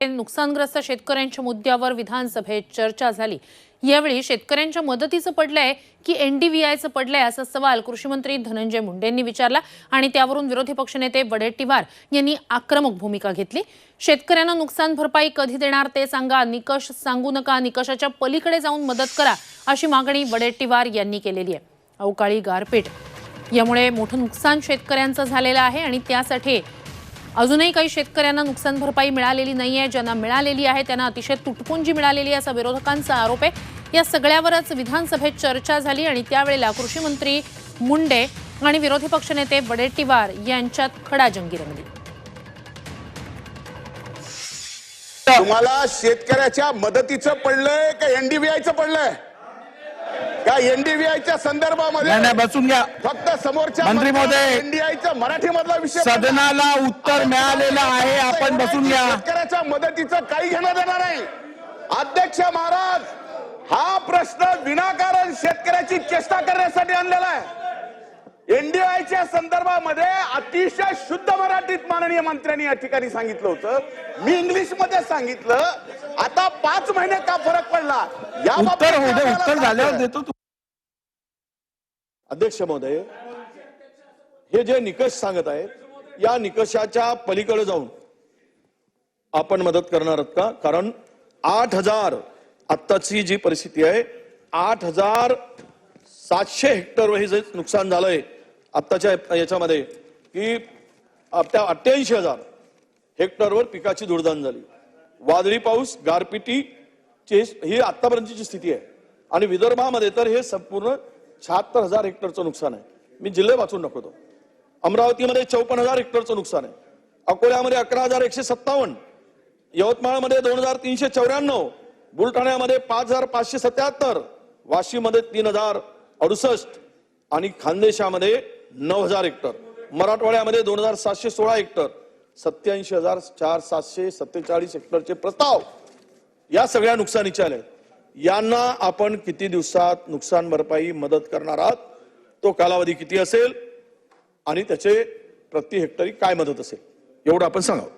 नुकसानग्रस्त शेतकऱ्यांच्या मुद्द्यावर विधानसभेत चर्चा झाली. यावेळी शेतकऱ्यांच्या मदतीचं पडलंय की एनडीव्हीआयचं पडलंय असा सवाल कृषीमंत्री धनंजय मुंडेंनी विचारला आणि त्यावरून विरोधी पक्षनेते वडेट्टीवार यांनी आक्रमक भूमिका घेतली. शेतकऱ्यांना नुकसान भरपाई कधी देणार ते सांगा निकष सांगू नका निकषाच्या पलीकडे जाऊन मदत करा अशी मागणी वडेट्टीवार यांनी केलेली आहे. अवकाळी गारपीट. यामुळे मोठं नुकसान शेतकऱ्यांचं झालेलं आहे आणि त्यासाठी अजूनही काही शेतकऱ्यांना नुकसान भरपाई मिळालेली नाही आहे ज्यांना मिळालेली आहे त्यांना अतिशय तुटपुंजी मिळालेली आहे असा विरोधकांचा आरोप आहे. या सगळ्यावरच विधानसभेत चर्चा झाली आणि त्यावेळेला कृषी मंत्री मुंडे आणि विरोधी पक्षनेते वडेट्टीवार यांच्यात खडाजंगी रंगली. तुम्हाला शेतकऱ्याच्या मदतीचं पडलंय का एनडीबीआयचं पडलंय? का एनडीबीआयच्या संदर्भामध्ये बसून घ्या. फक्त समोरच्या मंत्री महोदय, एनडीआयचा मराठी मधला विषय सदनाला उत्तर मिळालेलं आहे आपण बसून घ्या. शेतकऱ्याच्या मदतीचं काही घेणं देणार नाही. अध्यक्ष महाराज हा प्रश्न विनाकारण शेतकऱ्याची चेष्टा करण्यासाठी आणलेला आहे. एनडीआयच्या संदर्भामध्ये अतिशय शुद्ध मराठीत माननीय मंत्र्यांनी या ठिकाणी सांगितलं होतं. मी इंग्लिशमध्ये सांगितलं. आता पाच महिने का फरक पडला? याबाबत उत्तर होऊ दे आम्हाला उत्तर झाल्यावर सांगतोय. देतो तू. अध्यक्ष महोदय हे जे निकष सांगत आहेत या निकषाच्या पलीकडे जाऊन आपण मदत करणार आहात का? कारण आठ हजार आत्ताची जी परिस्थिती आहे आठ हजार सातशे हेक्टर हे जे नुकसान झालंय आत्ताच्या याच्यामध्ये की त्या अठ्ठ्याऐंशी हजार हेक्टरवर पिकाची धुडदान झाली. वादळी पाऊस गारपिटी ही आत्तापर्यंतची स्थिती आहे. आणि विदर्भामध्ये तर हे संपूर्ण शहात्तर हजार हेक्टरचं नुकसान आहे. मी जिल्हे वाचून दाखवतो. अमरावतीमध्ये चौपन्न हजार हेक्टरचं नुकसान आहे. अकोल्यामध्ये अकरा हजार एकशे सत्तावन्न यवतमाळमध्ये दोन हजार तीनशे चौऱ्याण्णव बुलढाण्यामध्ये पाच हजार पाचशे सत्याहत्तर वाशीमध्ये तीन हजार अडुसष्ट आणि खानदेशामध्ये नऊ हजार हेक्टर. मराठवाड्यामध्ये दोन हजार सातशे सोळा हेक्टर सत्याऐंशी हजार चार सातशे सत्तेचाळीस हेक्टरचे प्रस्ताव या सगळ्या नुकसानीचे आले. यांना आपण किती दिवसात नुकसान भरपाई मदत करणार आहात? तो कालावधी किती असेल? आणि त्याचे प्रति हेक्टरी काय मदत असेल? एवढं आपण सांगावं.